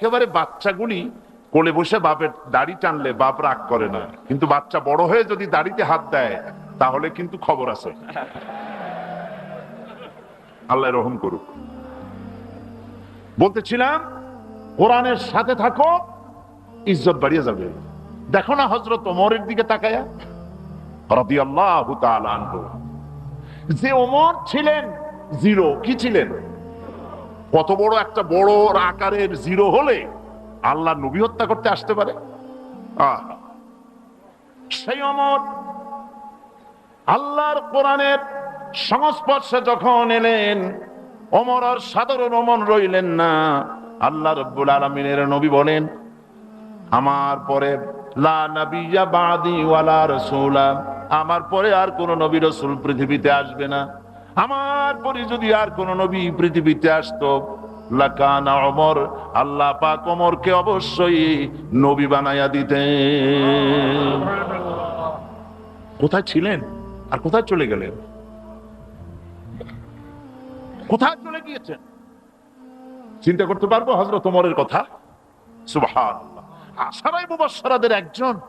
একেবারে বাচ্চাগুলি কোলে বসে বাপের দাড়ি টানলে বাপ রাগ করে না। কিন্তু বাচ্চা বড় হয়ে যদি দাড়িতে হাত দেয়, তাহলে কিন্তু খবর আছে। আল্লাহ রহম করুক। বলতেছিলাম, কোরআনের সাথে থাকো, ইজ্জত বাড়িয়ে যাবে। দেখো না হজরত ওমরের দিকে তাকায়া। তাআলা আনহু। যে ওমর ছিলেন, জিরো, কি ছিলেন? কত বড় একটা বড় আকারের জিরো হলে আল্লাহ নবী হত্যা করতে আসতে পারে! সেই অমর, আল্লাহর কোরআনের সংস্পর্শে যখন এলেন, অমর আর সাধারণ অমন রইলেন না। আল্লাহ রব্বুল আলমিনের নবী বলেন, আমার পরে আমার পরে আর কোন নবী রসুল পৃথিবীতে আসবে না। আমার পরে যদি আর কোন নবী পৃথিবীতে আসতো আল্লাহ পাক ওমরকে অবশ্যই নবী বানাইয়া দিতেন। কোথায় ছিলেন? আর কোথায় চলে গেলেন? কোথায় চলে গিয়েছেন? চিন্তা করতে পারব হজরত ওমরের কথা? সুবহান আশারাই মুবাশশারাদের একজন।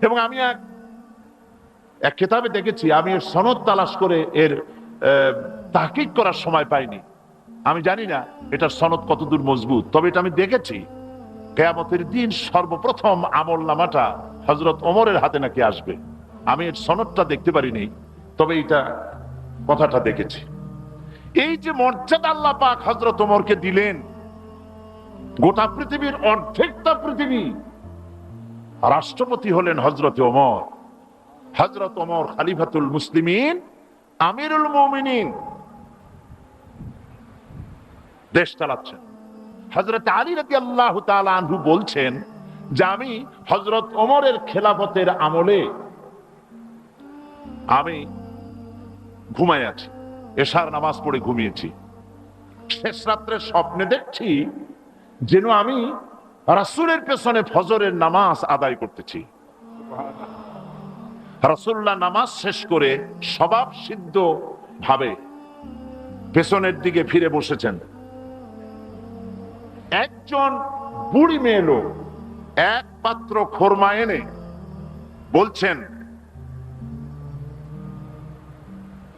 এবং আমি এক এক কিতাবে দেখেছি, আমি এর সনদ তালাশ করে এর তাহকিক করার সময় পাইনি। আমি জানি না এটার সনদ কতদূর মজবুত, তবে এটা আমি দেখেছি। কেয়ামতের দিন সর্বপ্রথম আমল নামাটা হজরত ওমরের হাতে নাকি আসবে। আমি এর সনদটা দেখতে পারিনি, তবে এটা কথাটা দেখেছি। এই যে মর্যাদা আল্লাহ পাক হজরত ওমরকে দিলেন, গোটা পৃথিবীর অর্ধেকটা পৃথিবী, রাষ্ট্রপতি হলেন হজরত ওমর। হজরত ওমর খালিফাতুল মুসলিমিন, আমিরুল মুমিনিন দেশ চালাচ্ছেন। হজরত আলী রাজি আল্লাহ আনহু বলছেন যে আমি হজরত ওমরের খেলাফতের আমলে আমি ঘুমাই আছি, এশার নামাজ পড়ে ঘুমিয়েছি। শেষ রাত্রে স্বপ্নে দেখছি যেন আমি রাসুলের পেছনে ফজরের নামাজ আদায় করতেছি। রাসুল্লাহ নামাজ শেষ করে স্বভাব সিদ্ধ ভাবে পেছনের দিকে ফিরে বসেছেন। একজন বুড়ি মেয়ে লোক এক পাত্র খোরমা এনে বলছেন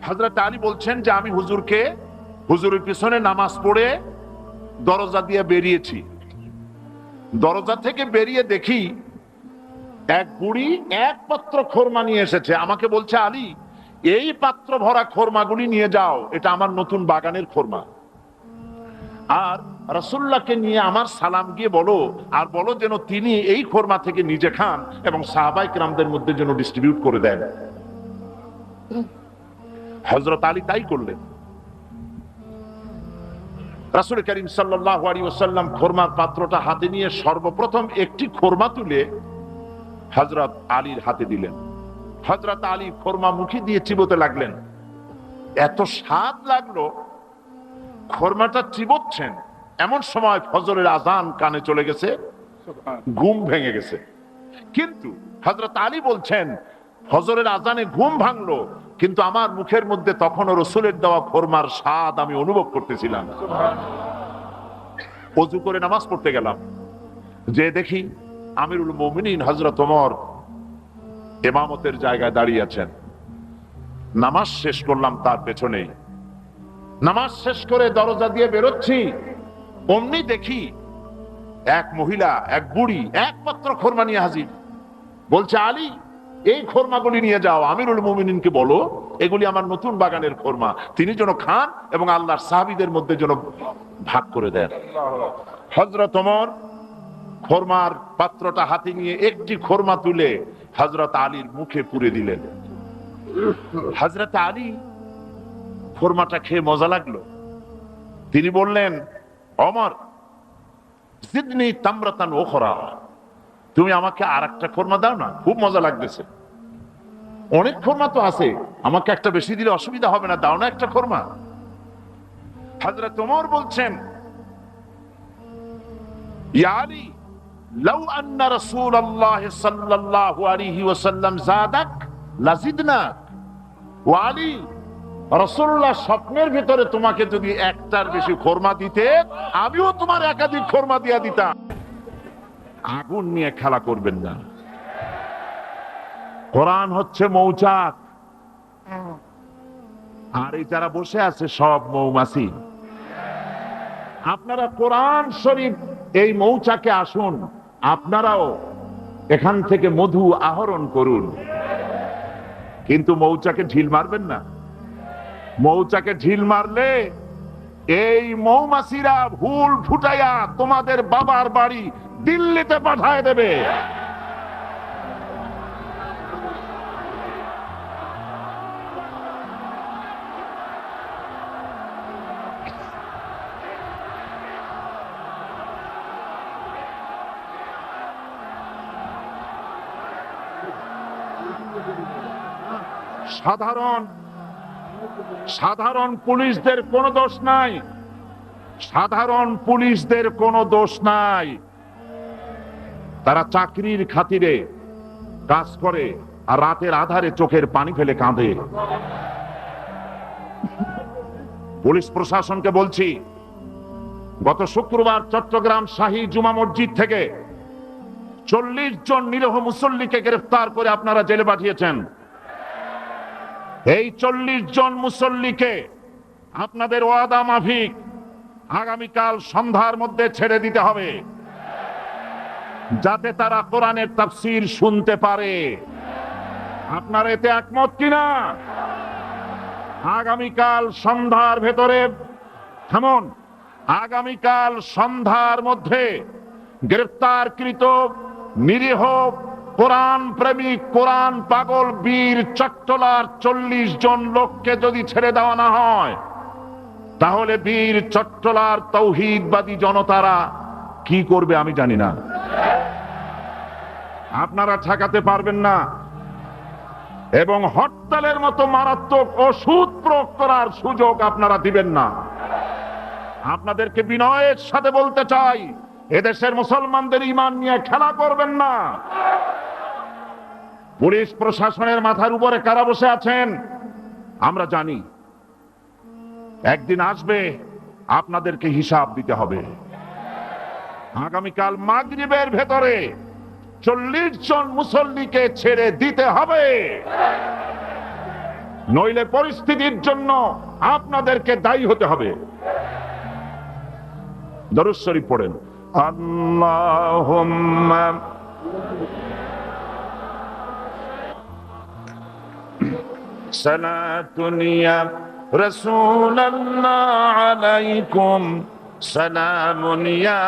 হজরত আলী বলছেন যে আমি হুজুরকে, হুজুরের পিছনে নামাজ পড়ে দরজা দিয়ে বেরিয়েছি। দরজা থেকে বেরিয়ে দেখি এক বুড়ি এক পাত্র খোরমা নিয়ে এসেছে। আমাকে বলছে, আলী, এই পাত্র ভরা খোরমাগুলি নিয়ে যাও। এটা আমার নতুন বাগানের খোরমা। আর রসুল্লাহকে নিয়ে আমার সালাম গিয়ে বলো, আর বলো যেন তিনি এই খোরমা থেকে নিজে খান এবং সাহাবাই রামদের মধ্যে যেন ডিস্ট্রিবিউট করে দেন। হজরত আলী তাই করলেন। রাসুল করিম সাল্লাহ আলী ওসাল্লাম খোরমার পাত্রটা হাতে নিয়ে সর্বপ্রথম একটি খোরমা তুলে হজরত আলীর হাতে দিলেন। হজরত আলী খোরমা মুখে দিয়ে চিবোতে লাগলেন। এত স্বাদ লাগল খোরমাটা চিবোচ্ছেন এমন সময় ফজরের আজান কানে চলে গেছে ঘুম ভেঙে গেছে। কিন্তু হজরত আলী বলছেন ফজরের আজানে ঘুম ভাঙলো কিন্তু আমার মুখের মধ্যে তখনও রসুলের দেওয়া খোরমার স্বাদ আমি অনুভব করতেছিলাম। অজু করে নামাজ পড়তে গেলাম। যে দেখি আমিরুল মোমিনিন হজরত ওমর এমামতের জায়গায় দাঁড়িয়ে আছেন। নামাজ শেষ করলাম তার পেছনেই। নামাজ শেষ করে দরজা দিয়ে বেরোচ্ছি। অমনি দেখি এক মহিলা, এক বুড়ি, একমাত্র খোরমা নিয়ে হাজির। বলছে, আলী, এই খোরমাগুলি নিয়ে যাও। আমিরুল মুমিনিনকে বলো, এগুলি আমার নতুন বাগানের খোরমা। তিনি যেন খান এবং আল্লাহর সাহাবিদের মধ্যে যেন ভাগ করে দেন। হজরত ওমর খোরমার পাত্রটা হাতে নিয়ে একটি খোরমা তুলে হজরত আলীর মুখে পুরে দিলেন। হজরত আলী খোরমাটা খেয়ে মজা লাগল। তিনি বললেন, অমর সিডনি তাম্রাতান ওখরা, তুমি আমাকে আর একটা খোরমা দাও না, খুব মজা লাগতেছে। অনেক খোরমা তো আছে, আমাকে একটা বেশি দিলে অসুবিধা হবে না, দাও না একটা খোরমা। হাজরত তোমার বলছেন, ইয়া আলী لو أن رسول الله صلى الله عليه وسلم زادك لزدناك وعلي রসুল্লাহ স্বপ্নের ভিতরে তোমাকে যদি একটার বেশি খোরমা দিতে আমিও তোমার একাধিক খোরমা দিয়া দিতাম আগুন নিয়ে খেলা করবেন না কোরআন হচ্ছে মৌচাক আর এই যারা বসে আছে সব মৌমাছি আপনারা কোরআন শরীফ এই মৌচাকে আসুন আপনারাও এখান থেকে মধু আহরণ করুন। কিন্তু মৌচাকে ঢিল মারবেন না। মৌচাকে ঢিল মারলে এই মৌমাছিরা ভুল ফুটাইয়া তোমাদের বাবার বাড়ি দিল্লিতে পাঠায় দেবে। সাধারণ সাধারণ পুলিশদের কোনো দোষ নাই। সাধারণ পুলিশদের কোনো দোষ নাই। তারা চাকরির খাতিরে কাজ করে আর রাতের আধারে চোখের পানি ফেলে কাঁদে। পুলিশ প্রশাসনকে বলছি, গত শুক্রবার চট্টগ্রাম শাহী জুমা মসজিদ থেকে চল্লিশ জন নিরহ মুসল্লিকে গ্রেফতার করে আপনারা জেলে পাঠিয়েছেন। এই চল্লিশ জন মুসল্লিকে আপনাদের ওয়াদা মাফিক আগামীকাল সন্ধ্যার মধ্যে ছেড়ে দিতে হবে। যাতে তারা কোরআনের তাফসির শুনতে পারে। আপনার এতে একমত কিনা আগামীকাল সন্ধ্যার ভেতরে থামুন। আগামীকাল সন্ধ্যার মধ্যে গ্রেফতারকৃত নিরীহ কোরআন প্রেমিক, কোরআন পাগল, বীর, চট্টলার চল্লিশ জন লোককে যদি ছেড়ে দেওয়া না হয়, তাহলে বীর, চট্টলার, তৌহিদবাদী জনতারা কি করবে আমি জানি না। আপনারা ঠেকাতে পারবেন না। এবং হরতালের মতো মারাত্মক ওষুধ প্রয়োগ করার সুযোগ আপনারা দিবেন না। আপনাদেরকে বিনয়ের সাথে বলতে চাই, এদেশের মুসলমানদের ইমান নিয়ে খেলা করবেন না। পুলিশ প্রশাসনের মাথার উপরে কারা বসে আছেন? আমরা জানি। একদিন আসবে, আপনাদেরকে হিসাব দিতে হবে। আগামীকাল মাগরিবের ভেতরে চল্লিশ জন মুসল্লিকে ছেড়ে দিতে হবে। নইলে পরিস্থিতির জন্য আপনাদেরকে দায়ী হতে হবে। দরুদ শরীফ পড়েন। আল্লাহুম্মা সালাতুন ইয়া রাসূলাল্লাহ আলাইকুম। সালামুন ইয়া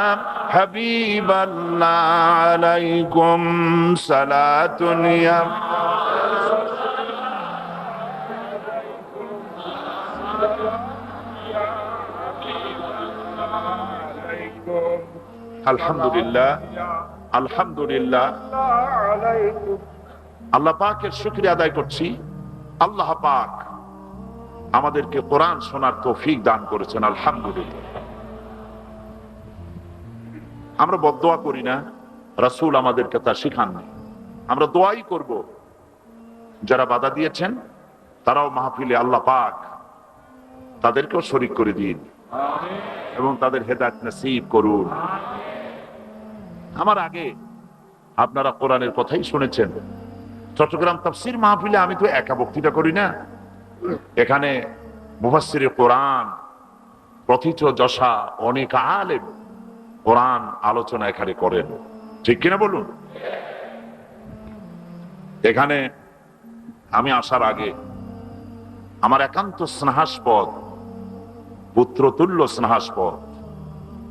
হাবিবাল্লাহ আলাইকুম। সালাতুন ইয়া আলহামদুলিল্লাহ আলহামদুলিল্লাহ। আল্লাহ পাকের শুক্রিয়া আদায় করছি। আল্লাহ পাক আমাদেরকে কোরআন শোনার তৌফিক দান করেছেন, আলহামদুলিল্লাহ। আমরা বদোয়া করি না, রাসূল আমাদেরকে তা শিখাননি। আমরা দোয়াই করব। যারা বাধা দিয়েছেন, তারাও মাহফিলে আল্লাহ পাক তাদেরকেও শরিক করে দিন এবং তাদের হেদায়ত নসিব করুন। আমার আগে আপনারা কোরআনের কথাই শুনেছেন চট্টগ্রাম তাফসির মাহফিলে আমি তো একা বক্তৃতা করি না। এখানে মুফাসসিরে কোরআন প্রথিত যশা, অনেক আলেম কোরআন আলোচনা এখানে করেন। ঠিক কিনা বলুন? এখানে আমি আসার আগে আমার একান্ত স্নেহাস্পদ, পুত্রতুল্য স্নেহাস্পদ,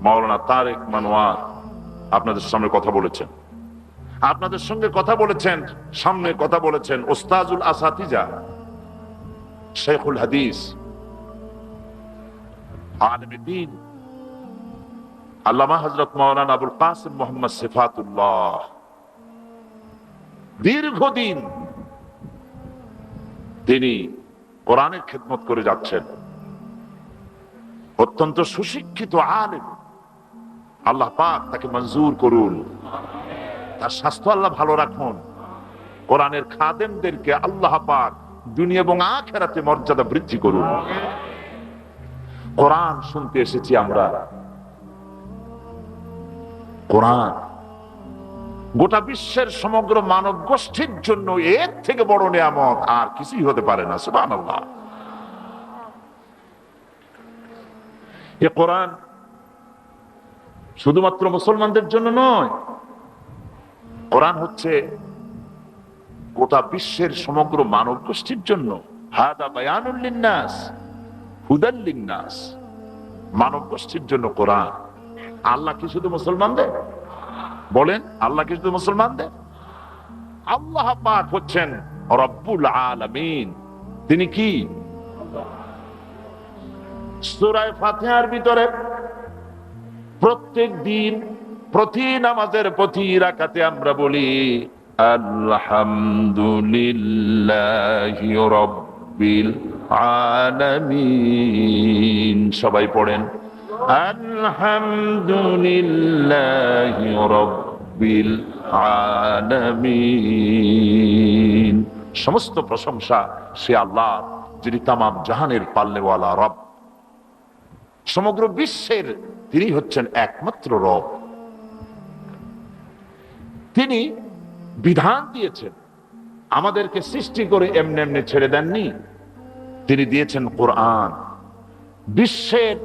মাওলানা তারেক মানোয়ার আপনাদের সামনে কথা বলেছেন। আপনাদের সঙ্গে কথা বলেছেন, সামনে কথা বলেছেন ওস্তাজুল আসাতিজা, শেখুল হাদিস, আলম দিন, আল্লামা হজরত আবুল কাসিম মোহাম্মদ সিফাতুল্লাহ। দীর্ঘদিন তিনি কোরআনের খেদমত করে যাচ্ছেন। অত্যন্ত সুশিক্ষিত আলেম। আল্লাহ পাক তাকে মঞ্জুর করুন। তার স্বাস্থ্য আল্লাহ ভালো রাখুন। কোরআনের খাদেমদেরকে আল্লাহ পাক দুনিয়া এবং আখেরাতে মর্যাদা বৃদ্ধি করুন। কোরআন শুনতে এসেছি আমরা। কোরআন গোটা বিশ্বের সমগ্র মানব গোষ্ঠীর জন্য এর থেকে বড় নিয়ামত, আর কিছুই হতে পারে না, সুবহানাল্লাহ। এ কোরআন শুধুমাত্র মুসলমানদের জন্য নয় কোরআন হচ্ছে গোটা বিশ্বের সমগ্র মানব গোষ্ঠীর জন্য হাদা বায়ানুল লিন্নাস, হুদাল লিন্নাস। মানব গোষ্ঠীর জন্য কোরআন। আল্লাহ কি শুধু মুসলমানদের বলেন, আল্লাহ কি শুধু মুসলমানদের আল্লাহ পাক হচ্ছেন রব্বুল আলামিন। তিনি কি? সূরায়ে ফাতিহার ভিতরে প্রত্যেক দিন প্রতি নামাজের প্রতি রাকাতে আমরা বলি, আলহামদুলিল্লাহি সবাই পড়েন সমস্ত প্রশংসা সে আল্লাহ, যিনি তামাম জাহানের পাল্লেওয়ালা রব। সমগ্র বিশ্বের তিনি হচ্ছেন একমাত্র রব। তিনি বিধান দিয়েছেন। আমাদেরকে সৃষ্টি করে এমনি এমনি ছেড়ে দেননি। তিনি দিয়েছেন কোরআন। বিশ্বের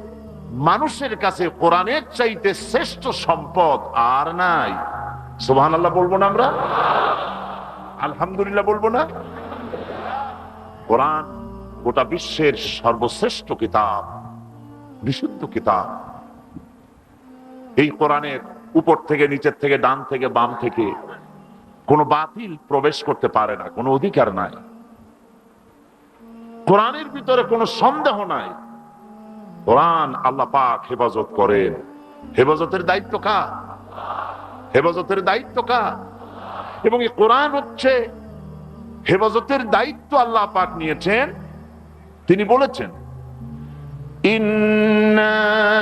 মানুষের কাছে কোরআনের চাইতে শ্রেষ্ঠ সম্পদ আর নাই। সুবহান আল্লাহ বলব না আমরা? আলহামদুলিল্লাহ বলব না? কোরআন গোটা বিশ্বের সর্বশ্রেষ্ঠ কিতাব, বিশুদ্ধ কিতাব। এই কোরআনের উপর থেকে, নিচের থেকে, ডান থেকে, বাম থেকে, কোনো বাতিল প্রবেশ করতে পারে না, কোনো অধিকার নাই। কোরআনের ভিতরে কোনো সন্দেহ নাই। কোরআন আল্লাহ পাক হেফাজত করেন। হেফাজতের দায়িত্ব কা হেফাজতের দায়িত্ব কা এবং এই কোরআন হচ্ছে হেফাজতের দায়িত্ব আল্লাহ পাক নিয়েছেন। তিনি বলেছেন إنا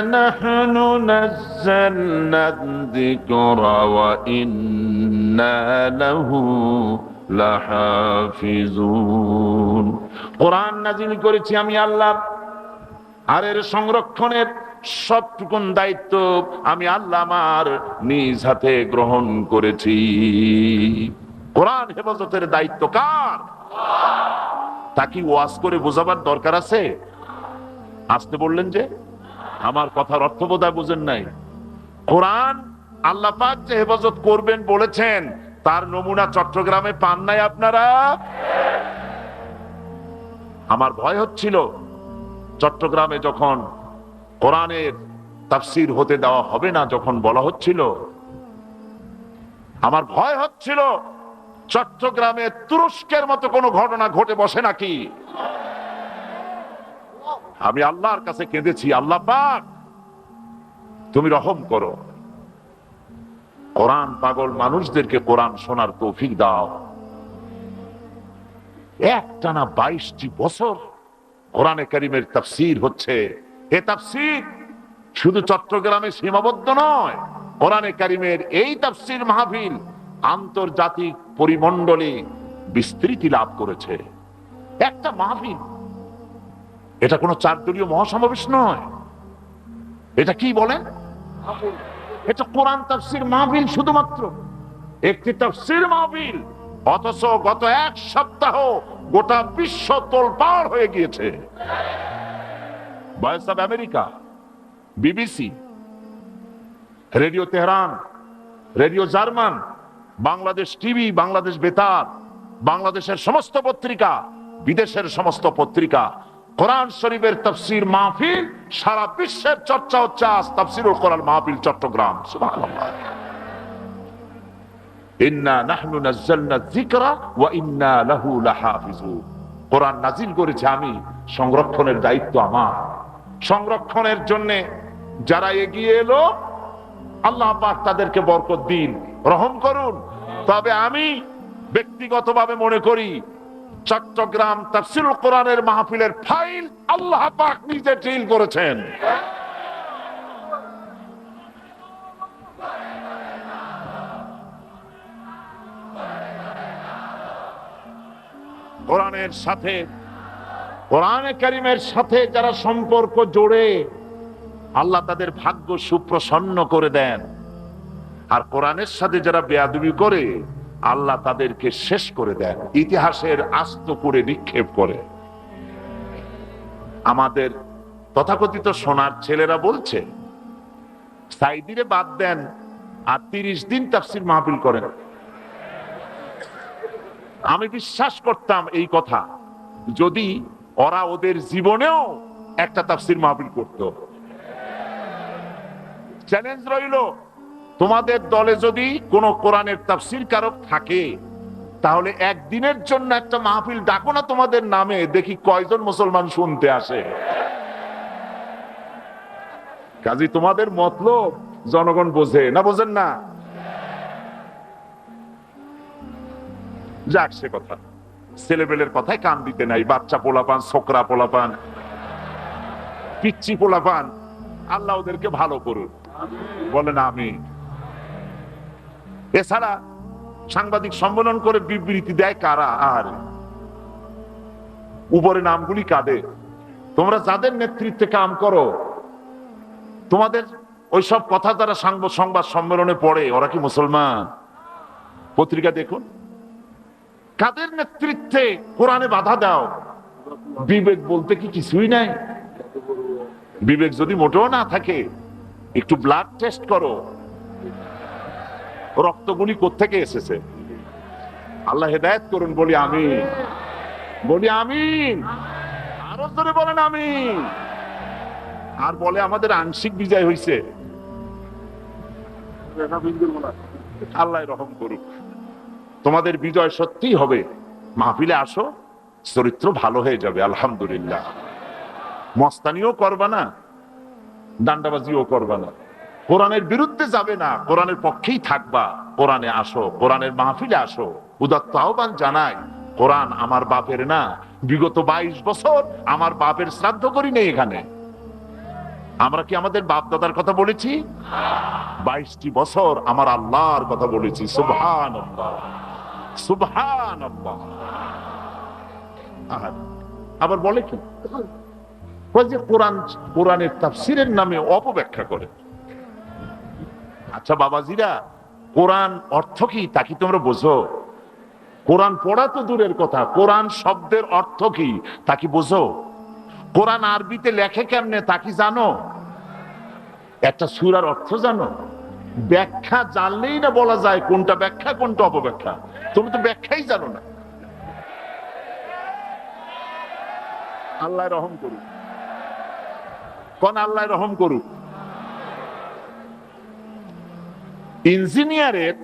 نحن نزلنا الذكر وإنا له লাহাফিজুন কোরআন নাজিল করেছি আমি আল্লাহ আর এর সংরক্ষণের সবটুকুন দায়িত্ব আমি আল্লাহ আমার নিজ হাতে গ্রহণ করেছি কোরআন হেফাজতের দায়িত্ব কার তা কি ওয়াজ করে বোঝাবার দরকার আছে আসতে বললেন যে আমার কথার অর্থ বোধহয় বুঝেন নাই। কোরআন আল্লাহ যে হেফাজত করবেন বলেছেন, তার নমুনা চট্টগ্রামে পান নাই আপনারা? আমার ভয় হচ্ছিল চট্টগ্রামে যখন কোরআনের তাফসির হতে দেওয়া হবে না যখন বলা হচ্ছিল, আমার ভয় হচ্ছিল চট্টগ্রামে তুরস্কের মতো কোনো ঘটনা ঘটে বসে নাকি? আমি আল্লাহর কাছে কেঁদেছি, আল্লাহ পাক, তুমি রহম করো। কোরআন পাগল মানুষদেরকে কোরআন শোনার তৌফিক দাও। একটানা বাইশটি বছর কোরআনে করিমের তাফসির হচ্ছে। এ তাফসির শুধু চট্টগ্রামে সীমাবদ্ধ নয়, কোরআনে কারিমের এই তাফসির মাহফিল আন্তর্জাতিক পরিমণ্ডলে বিস্তৃতি লাভ করেছে। একটা মাহফিল এটা কোনো চারদলীয় মহাসমাবেশ নয়। এটা কি বলেন? এটা কোরআন তাফসির মাহফিল শুধুমাত্র। একটি তাফসির মাহফিল, অথচ গত এক সপ্তাহ গোটা বিশ্ব তোলপাড় হয়ে গিয়েছে। Voice of America, BBC, radio Tehran, radio German, Bangladesh TV, Bangladesh বেতার, বাংলাদেশের সমস্ত পত্রিকা, বিদেশের সমস্ত পত্রিকা কোরআন শরীফের তফসির মাহফিল সারা বিশ্বের চর্চা হচ্ছে আজ তফসিরুল কোরআন মাহফিল চট্টগ্রাম। করেছে আমি, সংরক্ষণের দায়িত্ব আমার। সংরক্ষণের জন্য যারা এগিয়ে এলো, আল্লাহ পাক তাদেরকে বরকত দিন, রহম করুন। তবে আমি ব্যক্তিগতভাবে মনে করি চট্টগ্রাম তাফসিল কোরআনের মাহফিলের ফাইল আল্লাহ পাক নিজে ডিল করেছেন। কোরআনের সাথে, কোরআনে কারিমের সাথে যারা সম্পর্ক জোড়ে, আল্লাহ তাদের ভাগ্য সুপ্রসন্ন করে দেন। আর কোরআনের সাথে যারা বেয়াদবি করে আল্লাহ তাদেরকে শেষ করে দেন, ইতিহাসের আস্ত করে নিক্ষেপ করে। আমাদের তথাকথিত সোনার ছেলেরা বলছে, সাইদিরে বাদ দেন আর তিরিশ দিন তাফসির মাহফিল করেন। আমি বিশ্বাস করতাম এই কথা, যদি ওরা ওদের জীবনেও একটা তাফসির মাহফিল করত। চ্যালেঞ্জ রইল তোমাদের দলে যদি কোনো কোরআনের তাফসির কারক থাকে, তাহলে একদিনের জন্য একটা মাহফিল ডাকো না তোমাদের নামে, দেখি কয়জন মুসলমান শুনতে আসে। কাজী, তোমাদের মতলব জনগণ বোঝে, না বোঝেন না? যাক সে কথা। ছেলেবেলের কথায় কান দিতে নাই, বাচ্চা পোলাপান, ছোকরা পোলাপান পিচ্ছি পোলাপান, আল্লাহ ওদেরকে ভালো করুন বলেন আমি এছাড়া সাংবাদিক সম্মেলন করে বিবৃতি দেয় কারা আর? উপরে নামগুলি কাদের? তোমরা যাদের নেতৃত্বে কাম করো, তোমাদের ওইসব কথা যারা সাংব- সংবাদ সম্মেলনে পড়ে, ওরা কি মুসলমান? পত্রিকা দেখুন। কাদের নেতৃত্বে কোরআনে বাধা দাও? বিবেক বলতে কি কিছুই নাই? বিবেক যদি মোটেও না থাকে, একটু ব্লাড টেস্ট করো। রক্তগুলি কোত্থেকে এসেছে? আল্লাহ হেদায়ত করুন, বলি আমি বলি আমি আরও জোরে বলেন আমি আর বলে আমাদের আংশিক বিজয় হয়েছে আল্লাহ রহম করুক। তোমাদের বিজয় সত্যি হবে। মাহফিলে আসো, চরিত্র ভালো হয়ে যাবে, আলহামদুলিল্লাহ। মস্তানিও করবা না, ডান্ডাবাজিও করবা না। কোরআনের বিরুদ্ধে যাবে না, কোরআনের পক্ষেই থাকবা। কোরআনে আসো, কোরআনের মাহফিলে আসো। উদাত্ত আহ্বান জানাই, কোরআন আমার বাপের না। বিগত বাইশ বছর আমার বাপের শ্রাদ্ধ করি নেই এখানে। আমরা কি আমাদের বাপ দাদার কথা বলেছি? বাইশটি বছর আমার আল্লাহর কথা বলেছি। সুবহান সুবহান আবার বলে কি? কোরআন, কোরআনের তাফসিরের নামে অপব্যাখ্যা করে। আচ্ছা বাবাজিরা, কোরআন অর্থ কি? তা কি তোমরা বোঝো? কোরআন পড়া তো দূরের কথা। কোরআন শব্দের অর্থ কি? তা কি বোঝো? কোরআন আরবিতে লেখে কেমনে? তা কি জানো? একটা সুরার অর্থ জানো? ব্যাখ্যা জানলেই না বলা যায় কোনটা ব্যাখ্যা, কোনটা অপব্যাখ্যা। তুমি তো ব্যাখ্যাই জানো না। আল্লাহ রহম করুক। কোন আল্লাহ রহম করুক? ইঞ্জিনিয়ারের,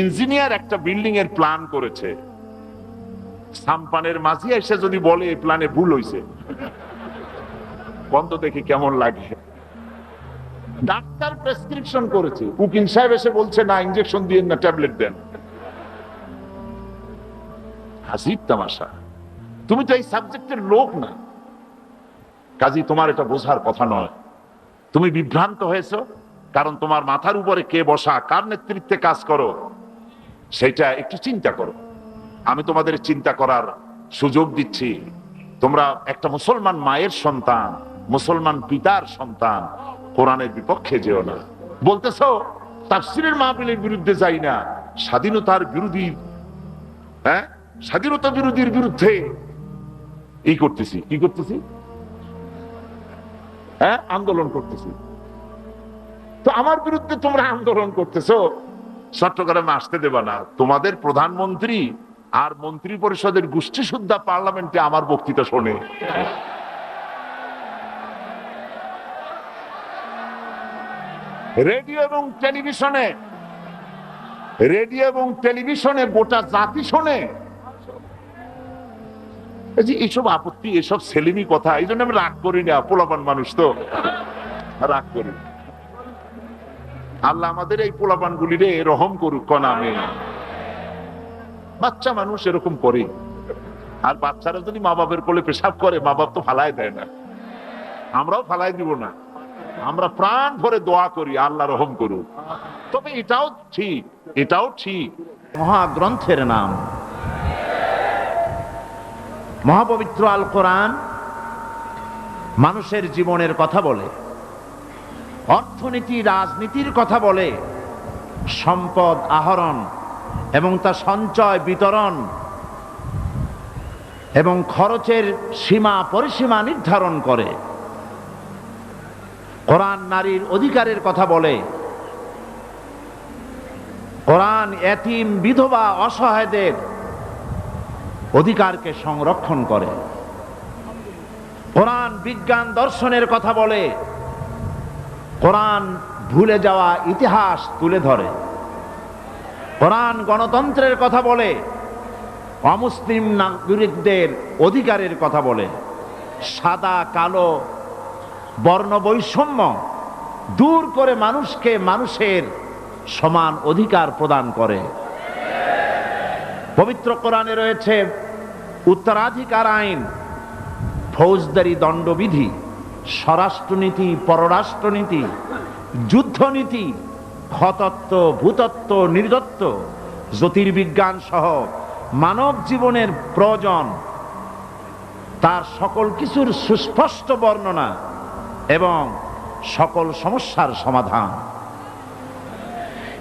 ইঞ্জিনিয়ার একটা বিল্ডিং এর প্ল্যান করেছে। সাম্পানের মাঝি এসে যদি বলে এই প্ল্যানে ভুল হইছে, বন্ধ দেখি কেমন লাগে। ডাক্তার প্রেসক্রিপশন করেছে। উকিল সাহেব এসে বলছে, না ইঞ্জেকশন দিয়ে না ট্যাবলেট দেন। হাসির তামাশা। তুমি তো এই সাবজেক্টের লোক না। কাজী, তোমার এটা বোঝার কথা নয়। তুমি বিভ্রান্ত হয়েছো? কারণ তোমার মাথার উপরে কে বসা, কার নেতৃত্বে কাজ করো সেটা একটু চিন্তা করো। আমি তোমাদের চিন্তা করার সুযোগ দিচ্ছি। তোমরা একটা মুসলমান মায়ের সন্তান, মুসলমান পিতার সন্তান, কোরআনের বিপক্ষে যেও না। বলতেছো, তাফসিরের মাহফিলের বিরুদ্ধে যাই না। স্বাধীনতার বিরোধী হ্যাঁ? স্বাধীনতা বিরোধীর বিরুদ্ধে এই করতেছি। কি করতেছি? হ্যাঁ? আন্দোলন করতেছি। তো আমার বিরুদ্ধে তোমরা আন্দোলন করতেছো। চট্টগ্রামে আসতে দেবা না। তোমাদের প্রধানমন্ত্রী আর মন্ত্রী পরিষদের গোষ্ঠী সুদ্ধা পার্লামেন্টে আমার বক্তৃতা শোনে। রেডিও এবং টেলিভিশনে, রেডিও এবং টেলিভিশনে গোটা জাতি শোনে। এইসব আপত্তি এসব সেলিমি কথা এই জন্য আমি রাগ করি না, পোলাপান মানুষ তো। রাগ করি। না। আল্লাহ আমাদের এই পোলাপান গুলি রে রহম করুক, কন আমি বাচ্চা মানুষ এরকম করে। আর বাচ্চারা যদি মা বাপের কোলে পেশাব করে মা বাপ তো ফালাই দেয় না। আমরাও ফালাই দিব না। আমরা প্রাণ ভরে দোয়া করি, আল্লাহ রহম করুক। তবে এটাও ঠিক এটাও ঠিক। মহাগ্রন্থের নাম। মহাপবিত্র আল কোরআন মানুষের জীবনের কথা বলে। অর্থনীতি, রাজনীতির কথা বলে, সম্পদ আহরণ এবং তা সঞ্চয় বিতরণ এবং খরচের সীমা পরিসীমা নির্ধারণ করে। কোরআন নারীর অধিকারের কথা বলে। কোরআন এতিম বিধবা অসহায়দের অধিকারকে সংরক্ষণ করে। কোরআন বিজ্ঞান দর্শনের কথা বলে। কোরআন ভুলে যাওয়া ইতিহাস তুলে ধরে। কোরআন গণতন্ত্রের কথা বলে, অমুসলিম নাগরিকদের অধিকারের কথা বলে, সাদা, কালো বর্ণ বৈষম্য দূর করে মানুষকে মানুষের সমান অধিকার প্রদান করে। পবিত্র কোরআনে রয়েছে, উত্তরাধিকার আইন, ফৌজদারি দণ্ডবিধি স্বরাষ্ট্রনীতি, পররাষ্ট্রনীতি, যুদ্ধনীতি খতত্ব ভূতত্ব, নির্দত্ত, জ্যোতির্বিজ্ঞান সহ মানব জীবনের প্রয়োজন। তার সকল কিছুর সুস্পষ্ট বর্ণনা এবং সকল সমস্যার সমাধান।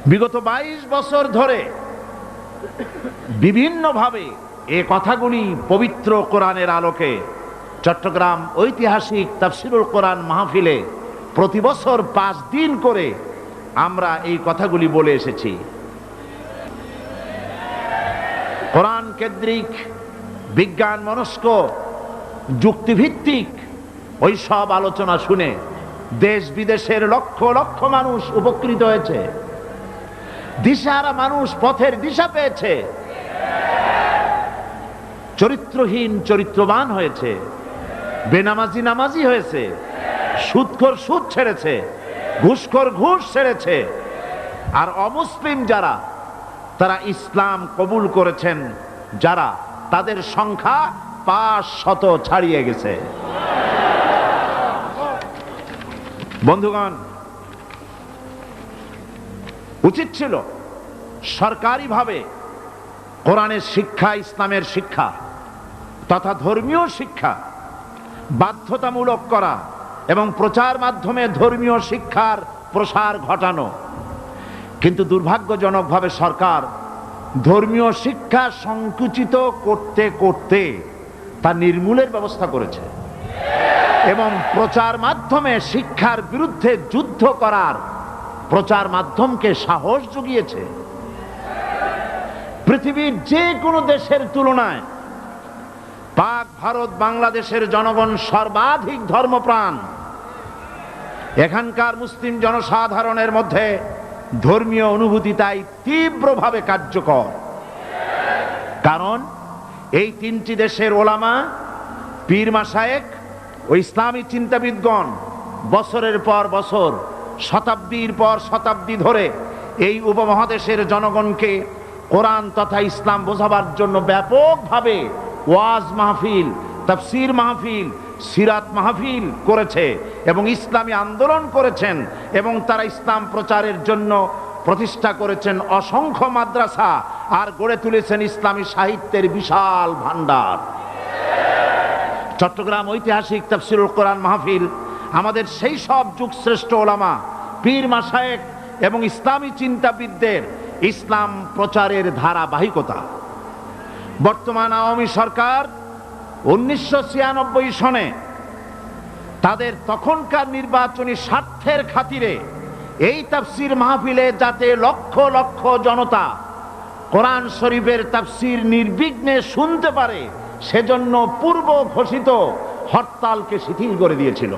বিগত ২২ বছর ধরে বিভিন্নভাবে এ কথাগুলি পবিত্র কোরআনের আলোকে চট্টগ্রাম ঐতিহাসিক তাফসিরুল কোরআন মাহফিলে প্রতি বছর পাঁচ দিন করে আমরা এই কথাগুলি বলে এসেছি। কোরআন কেন্দ্রিক, বিজ্ঞান মনস্ক, যুক্তিভিত্তিক ওই সব আলোচনা শুনে দেশ বিদেশের লক্ষ লক্ষ মানুষ উপকৃত হয়েছে। দিশাহারা মানুষ পথের দিশা পেয়েছে। চরিত্রহীন, চরিত্রবান হয়েছে। বেনামাজি নামাজি হয়েছে। সুদখোর সুদ ছেড়েছে, ঘুষখোর ঘুষ ছেড়েছে। আর অমুসলিম যারা, তারা ইসলাম কবুল করেছেন, যারা তাদের সংখ্যা পাঁচ শত ছাড়িয়ে গেছে। বন্ধুগণ, উচিত ছিল সরকারিভাবে কোরআনের শিক্ষা, ইসলামের শিক্ষা, তথা ধর্মীয় শিক্ষা বাধ্যতামূলক করা এবং প্রচার মাধ্যমে ধর্মীয় শিক্ষার প্রসার ঘটানো। কিন্তু দুর্ভাগ্যজনকভাবে সরকার ধর্মীয় শিক্ষা সংকুচিত করতে করতে তা নির্মূলের ব্যবস্থা করেছে এবং প্রচার মাধ্যমে শিক্ষার বিরুদ্ধে যুদ্ধ করার প্রচার মাধ্যমকে সাহস জুগিয়েছে। পৃথিবীর যে কোনো দেশের তুলনায় পাক ভারত বাংলাদেশের জনগণ সর্বাধিক ধর্মপ্রাণ। এখানকার মুসলিম জনসাধারণের মধ্যে ধর্মীয় অনুভূতি তাই তীব্রভাবে কার্যকর। কারণ এই তিনটি দেশের ওলামা, পীর মাসায়েক ও ইসলামী চিন্তাবিদগণ বছরের পর বছর, শতাব্দীর পর শতাব্দী ধরে এই উপমহাদেশের জনগণকে কোরআন তথা ইসলাম বোঝাবার জন্য ব্যাপকভাবে ওয়াজ মাহফিল, তাফসির মাহফিল, সিরাত মাহফিল করেছে এবং ইসলামী আন্দোলন করেছেন এবং তারা ইসলাম প্রচারের জন্য প্রতিষ্ঠা করেছেন অসংখ্য মাদ্রাসা আর গড়ে তুলেছেন ইসলামী সাহিত্যের বিশাল ভান্ডার চট্টগ্রাম ঐতিহাসিক তাফসিরুল কোরআন মাহফিল, আমাদের সেই সব যুগশ্রেষ্ঠ ওলামা, পীর মাসায়েক এবং ইসলামী চিন্তাবিদদের ইসলাম প্রচারের ধারাবাহিকতা। বর্তমান আওয়ামী সরকার উনিশশো ছিয়ানব্বই সনে তাদের তখনকার নির্বাচনী স্বার্থের খাতিরে এই তাফসির মাহফিলে যাতে লক্ষ লক্ষ জনতা কোরআন শরীফের তাফসির নির্বিঘ্নে শুনতে পারে, সেজন্য পূর্ব ঘোষিত হরতালকে শিথিল করে দিয়েছিল।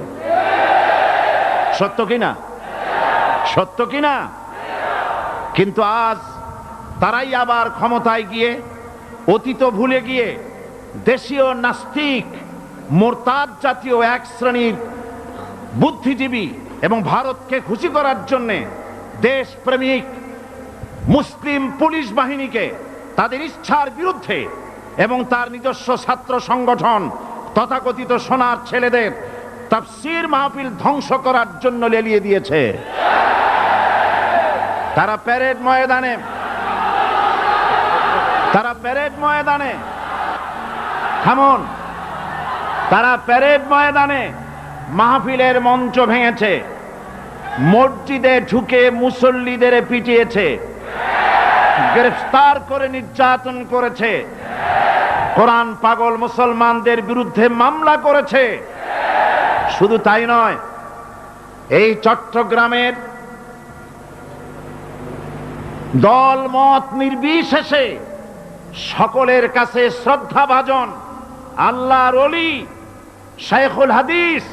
সত্য কিনা? সত্য কিনা? কিন্তু আজ তারাই আবার ক্ষমতায় গিয়ে অতীত ভুলে গিয়ে দেশীয় নাস্তিক, মোরতাদ জাতীয় এক শ্রেণির বুদ্ধিজীবী এবং ভারতকে খুশি করার জন্যে দেশপ্রেমিক মুসলিম পুলিশ বাহিনীকে তাদের ইচ্ছার বিরুদ্ধে এবং তার নিজস্ব ছাত্র সংগঠন তথাকথিত সোনার ছেলেদের তাফসির মাহফিল ধ্বংস করার জন্য লেলিয়ে দিয়েছে। তারা প্যারেড ময়দানে ময়দানে। থামুন। তারা প্যারেড ময়দানে মাহফিলের মঞ্চ ভেঙেছে। মসজিদে ঢুকে মুসল্লিদের পিটিয়েছে। গ্রেফতার করে নির্যাতন করেছে। কোরআন পাগল মুসলমানদের বিরুদ্ধে মামলা করেছে। শুধু তাই নয়, এই চট্টগ্রামের দল মত নির্বিশেষে সকলের কাছে শ্রদ্ধাভাজন আল্লাহর অলি শেখুল হাদিস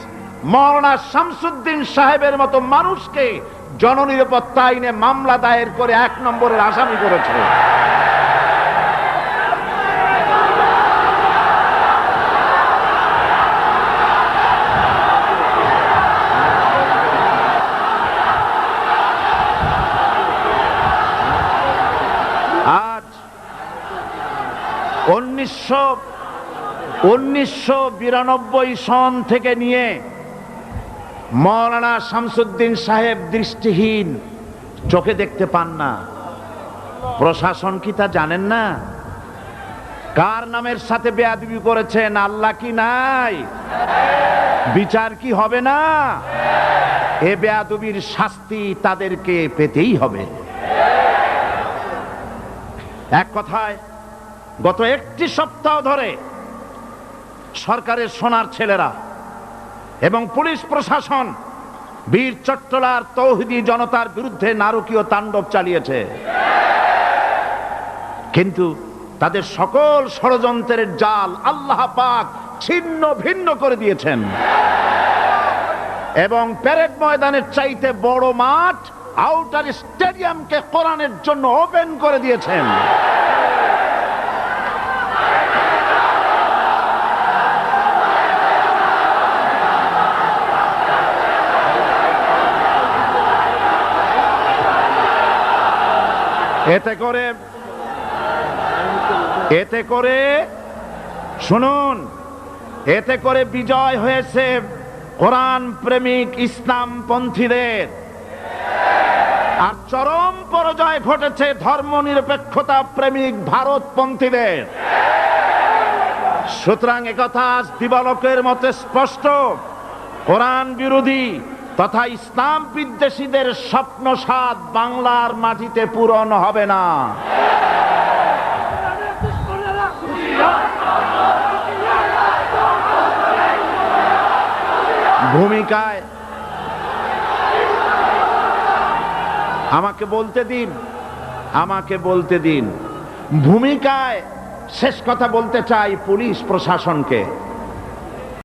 মৌলানা শামসুদ্দিন সাহেবের মতো মানুষকে জননিরাপত্তা আইনে মামলা দায়ের করে এক নম্বরের আসামি করেছে। উনিশশো উনিশশো সন থেকে নিয়ে মৌলানা শামসুদ্দিন সাহেব দৃষ্টিহীন, চোখে দেখতে পান না। প্রশাসন কি তা জানেন না? কার নামের সাথে বেয়াদবি করেছেন? আল্লাহ কি নাই? বিচার কি হবে না? এ বেয়াদবির শাস্তি তাদেরকে পেতেই হবে। এক কথায় গত একটি সপ্তাহ ধরে সরকারের সোনার ছেলেরা এবং পুলিশ প্রশাসন বীর চট্টলার তৌহিদি জনতার বিরুদ্ধে নারকীয় তাণ্ডব চালিয়েছে। কিন্তু তাদের সকল ষড়যন্ত্রের জাল আল্লাহ পাক ছিন্ন ভিন্ন করে দিয়েছেন। এবং প্যারেড ময়দানের চাইতে বড় মাঠ আউটার স্টেডিয়ামকে কোরআনের জন্য ওপেন করে দিয়েছেন। এতে করে এতে করে, শুনুন, এতে করে বিজয় হয়েছে কোরআন প্রেমিক ইসলাম পন্থীদের আর চরম পরাজয় ঘটেছে ধর্ম নিরপেক্ষতা প্রেমিক ভারত পন্থীদের সুতরাং একথা আজ দিবালকের মতে স্পষ্ট। কোরআন বিরোধী তথা ইসলাম বিদ্বেষীদের স্বপ্ন সাদ বাংলার মাটিতে পূরণ হবে না। ভূমিকায় আমাকে বলতে দিন, আমাকে বলতে দিন। ভূমিকায় শেষ কথা বলতে চাই পুলিশ প্রশাসনকে।